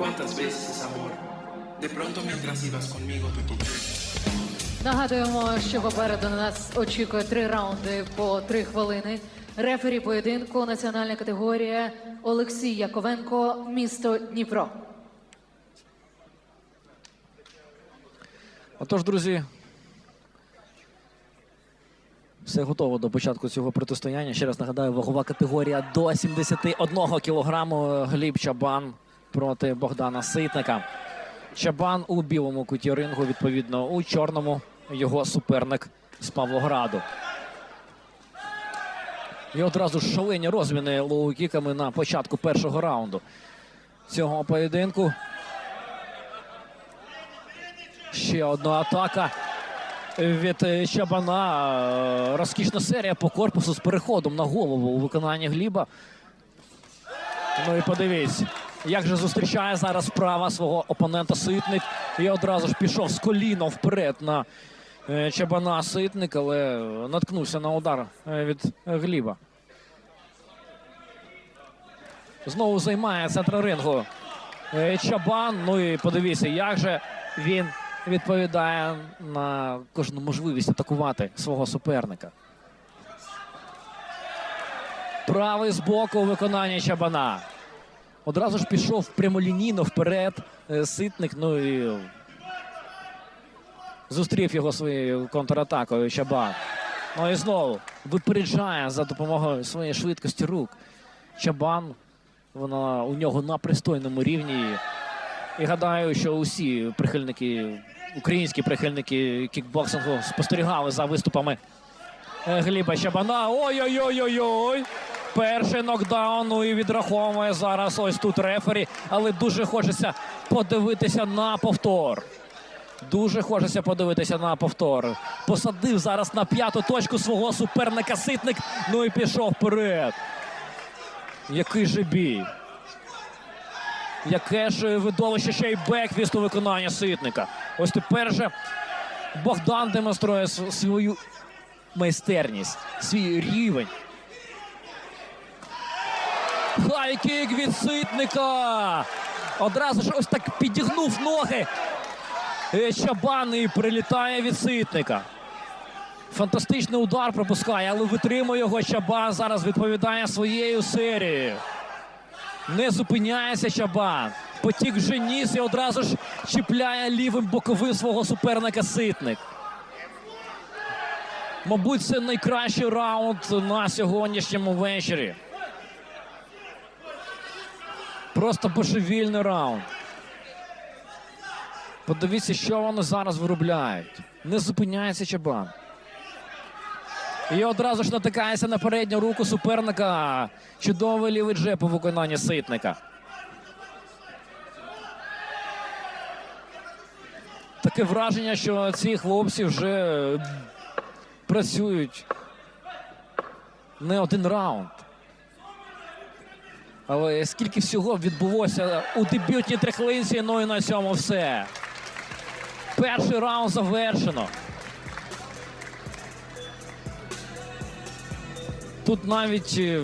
cuántas veces es amor. De pronto mientras ibas conmigo te toqué. Нагадуємо, що попереду на нас очікує три раунди по три хвилини. Рефері поєдинку національна категорія Олексій Яковенко, місто Дніпро. Отож, друзі, все готово до початку цього протистояння. Ще раз нагадаю, вагова категорія до 71 кілограму. Гліб Чабан проти Богдана Ситника. Чабан у білому куті рингу, відповідно, у чорному його суперник з Павлограду. І одразу шалені розміни лоу-кіками на початку першого раунду цього поєдинку. Ще одна атака від Чабана. Розкішна серія по корпусу з переходом на голову у виконанні Гліба. Ну і подивіться, як же зустрічає зараз справа свого опонента Ситник. І одразу ж пішов з коліном вперед на е, Чабана Ситник, але наткнувся на удар е, від Гліба. Знову займає центр рингу е, Чабан. Ну і подивіться, як же він відповідає на кожну можливість атакувати свого суперника. Правий з боку у виконанні Чабана. Одразу ж пішов прямолінійно вперед. е, Ситник. Ну і зустрів його своєю контратакою Чабан. Ну і знову випереджає за допомогою своєї швидкості рук. Чабан. Вона у нього на пристойному рівні. І гадаю, що усі прихильники, українські прихильники кікбоксингу спостерігали за виступами е, Гліба Чабана. Ой-ой-ой-ой-ой! Перший нокдаун, ну і відраховує зараз ось тут рефері, але дуже хочеться подивитися на повтор. Дуже хочеться подивитися на повтор. Посадив зараз на п'яту точку свого суперника Ситник. Ну і пішов вперед. Який же бій. Яке ж видовище ще й беквіст у виконанні Ситника. Ось тепер же Богдан демонструє свою майстерність, свій рівень. Хайкік від Ситника. Одразу ж ось так підігнув ноги. Е, Чабан і прилітає від Ситника. Фантастичний удар пропускає, але витримує його Чабан. Зараз відповідає своєю серією. Не зупиняється Чабан. Потік вже ніс і одразу ж чіпляє лівим боковим свого суперника Ситник. Мабуть, це найкращий раунд на сьогоднішньому вечорі. Просто божевільний раунд. Подивіться, що вони зараз виробляють. Не зупиняється Чабан. І одразу ж натикається на передню руку суперника. Чудовий лівий джеб у виконанні Ситника. Таке враження, що ці хлопці вже працюють не один раунд. Скільки всього відбулося у дебютній трихлинці, ну і на цьому все. Перший раунд завершено. Тут навіть е,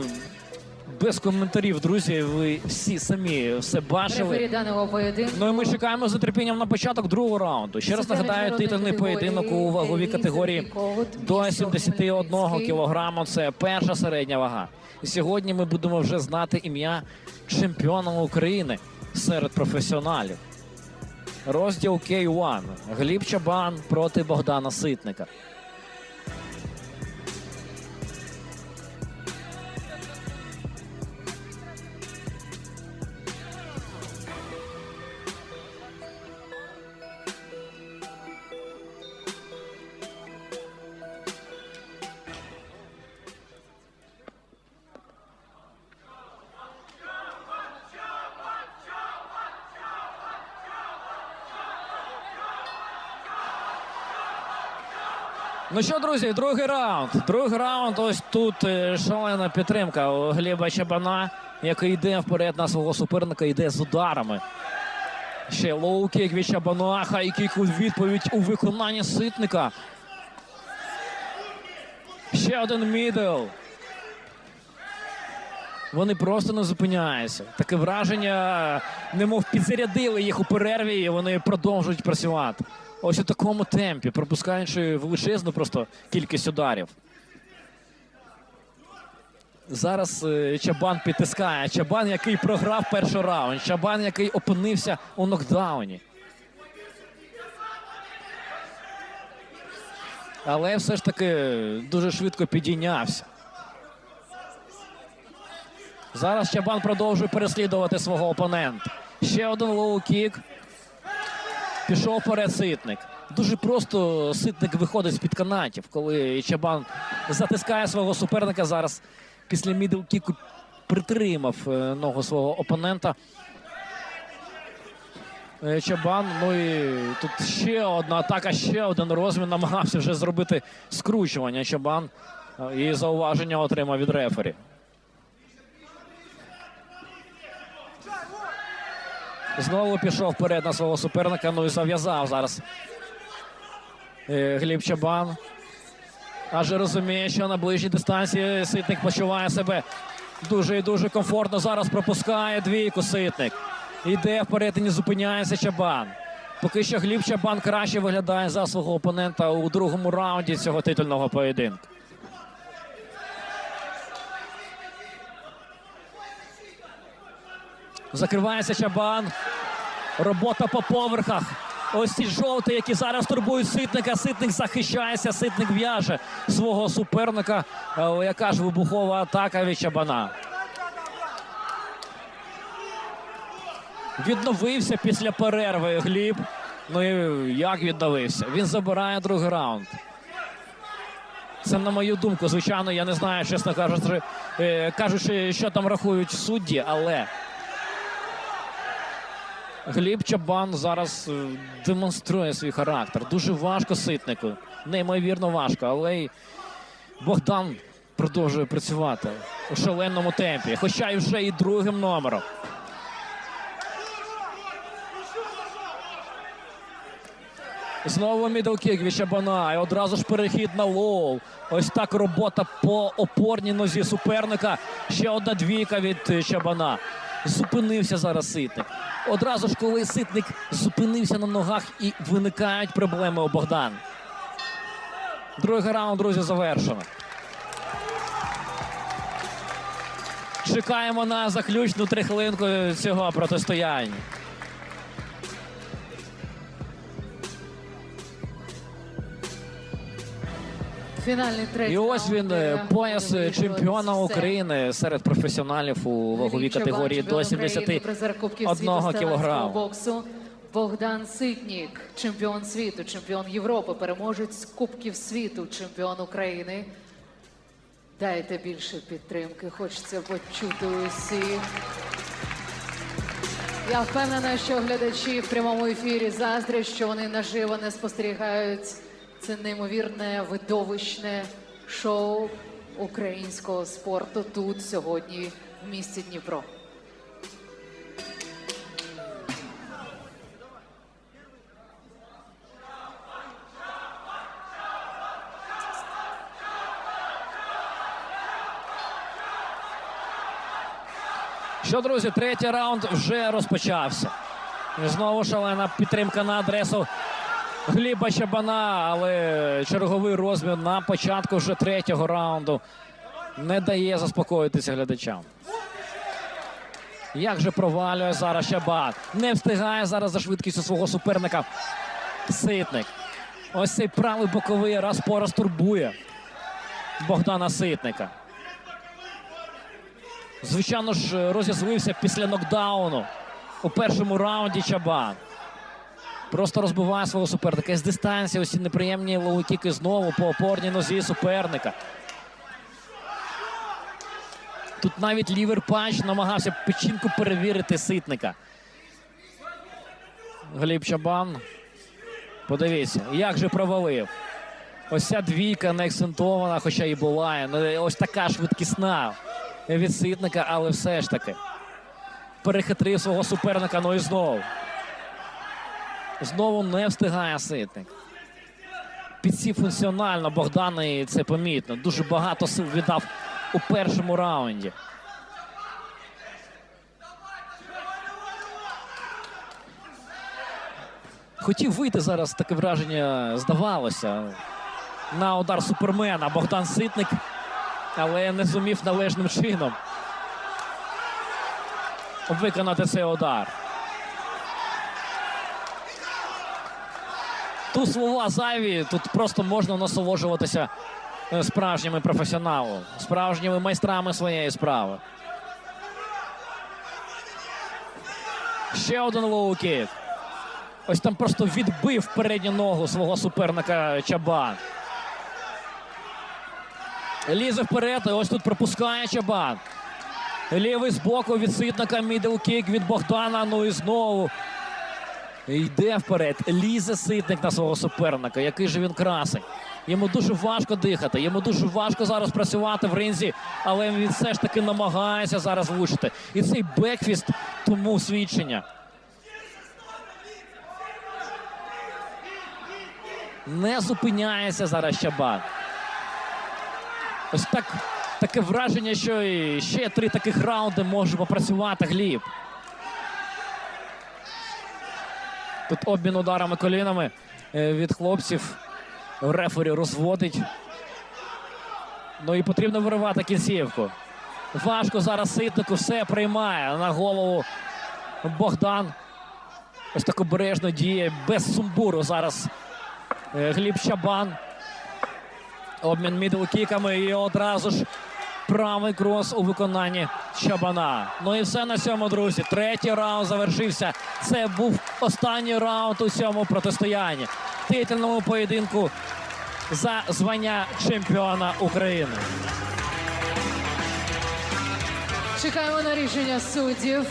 без коментарів, друзі, ви всі самі все бачили. даного поєдинку. Ну і ми чекаємо з нетерпінням на початок другого раунду. Ще раз нагадаю, титульний поєдинок у ваговій категорії до місто 71 кілограму. Це перша середня вага. І сьогодні ми будемо вже знати ім'я чемпіона України серед професіоналів. Розділ K1. Гліб Чабан проти Богдана Ситника. Ну що, друзі, другий раунд. Другий раунд. Ось тут е, шалена підтримка у Гліба Чабана, який йде вперед на свого суперника, йде з ударами. Ще лоу-кік від Чабана, хай-кік у відповідь у виконанні ситника. Ще один мідл. Вони просто не зупиняються. Таке враження, немов підзарядили їх у перерві, і вони продовжують працювати. Ось у такому темпі, пропускаючи величезну просто кількість ударів. Зараз е, Чабан підтискає. Чабан, який програв перший раунд. Чабан, який опинився у нокдауні. Але все ж таки дуже швидко підійнявся. Зараз Чабан продовжує переслідувати свого опонента. Ще один лоу-кік. Пішов вперед ситник. Дуже просто ситник виходить з-під канатів, коли Чабан затискає свого суперника. Зараз після мідл-кіку притримав е, ногу свого опонента. Е, Чабан. Ну і тут ще одна атака, ще один розмін. Намагався вже зробити скручування. Чабан е, і зауваження отримав від рефері. Знову пішов вперед на свого суперника. Ну і зав'язав зараз е, Гліб Чабан. Адже розуміє, що на ближній дистанції Ситник почуває себе дуже і дуже комфортно. Зараз пропускає двійку Ситник. Йде вперед і не зупиняється Чабан. Поки що Гліб Чабан краще виглядає за свого опонента у другому раунді цього титульного поєдинку. Закривається Чабан. Робота по поверхах. Ось ці жовті, які зараз турбують ситника. Ситник захищається, ситник в'яже свого суперника. Е, Яка ж вибухова атака від Чабана. Відновився після перерви Гліб. Ну і як відновився? Він забирає другий раунд. Це на мою думку. Звичайно, я не знаю, чесно кажучи, е, кажучи, що там рахують судді, але Гліб Чабан зараз е, демонструє свій характер. Дуже важко ситнику. Неймовірно важко, але й Богдан продовжує працювати у шаленому темпі, хоча й вже і другим номером. Знову мідлкік від Чабана. І одразу ж перехід на лоу. Ось так робота по опорній нозі суперника. Ще одна двійка від е, Чабана. Зупинився зараз ситник. Одразу ж, коли ситник зупинився на ногах і виникають проблеми у Богдан. Другий раунд, друзі, завершено. Чекаємо на заключну трихлинку цього протистояння. Фінальний третій І ось він е, раунд, пояс е, чемпіона. України серед професіоналів у ваговій категорії до чемпіон України, призер Кубків 71 стрілецького кілограму. боксу. Богдан Ситнік, чемпіон світу, чемпіон Європи, переможець Кубків світу, чемпіон України. Дайте більше підтримки, хочеться почути усіх. Я впевнена, що глядачі в прямому ефірі заздрять, що вони наживо не спостерігають це неймовірне видовищне шоу українського спорту тут сьогодні в місті Дніпро. Що, друзі, третій раунд вже розпочався. І знову шалена підтримка на адресу Гліба Чабана, але черговий розмір на початку вже третього раунду не дає заспокоїтися глядачам. Як же провалює зараз Чабан. Не встигає зараз за швидкістю свого суперника. Ситник. Ось цей правий боковий раз по раз турбує Богдана Ситника. Звичайно ж, розізлився після нокдауну у першому раунді Чабан. Просто розбиває свого суперника з дистанції. Ці неприємні лоу-кіки знову по опорній нозі суперника. Тут навіть лівер панч намагався печінку перевірити ситника. Гліб Чабан. Подивіться, як же провалив. Ось ця двійка не акцентована, хоча і була. Ну, Ось така швидкісна від ситника, але все ж таки. Перехитрив свого суперника, ну і знову. Знову не встигає ситник. Підсів функціонально Богдан і це помітно. Дуже багато сил віддав у першому раунді. Хотів вийти зараз таке враження здавалося. На удар супермена Богдан Ситник, але не зумів належним чином виконати цей удар. Тут слова зайві, тут просто можна насолоджуватися е, справжніми професіоналами, справжніми майстрами своєї справи. Ще один лоу-кік. Ось там просто відбив передню ногу свого суперника Чабан. Лізе вперед, і ось тут пропускає Чабан. Лівий збоку від ситника, мідл-кік від Богдана. Ну і знову йде вперед. Лізе ситник на свого суперника. Який же він красень. Йому дуже важко дихати, йому дуже важко зараз працювати в ринзі, але він все ж таки намагається зараз влучити. І цей бекфіст тому свідчення. Не зупиняється зараз Чабан. Ось так таке враження, що і ще три таких раунди може попрацювати Гліб. Тут обмін ударами колінами е, від хлопців. Рефері розводить. Ну і потрібно виривати кінцівку. Важко зараз ситнику все приймає на голову Богдан. Ось так обережно діє без сумбуру зараз е, Гліб Чабан. Обмін мідл-кіками і одразу ж правий крос у виконанні Чабана. Ну і все на цьому, друзі. Третій раунд завершився. Це був останній раунд у цьому протистоянні. Титульному поєдинку за звання чемпіона України. Чекаємо на рішення суддів.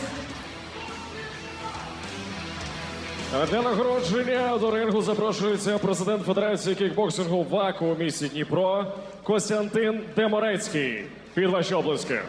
Для нагородження до рингу запрошується президент Федерації кікбоксингу ВАКу у місті Дніпро Костянтин Деморецький. Vila Joblinska.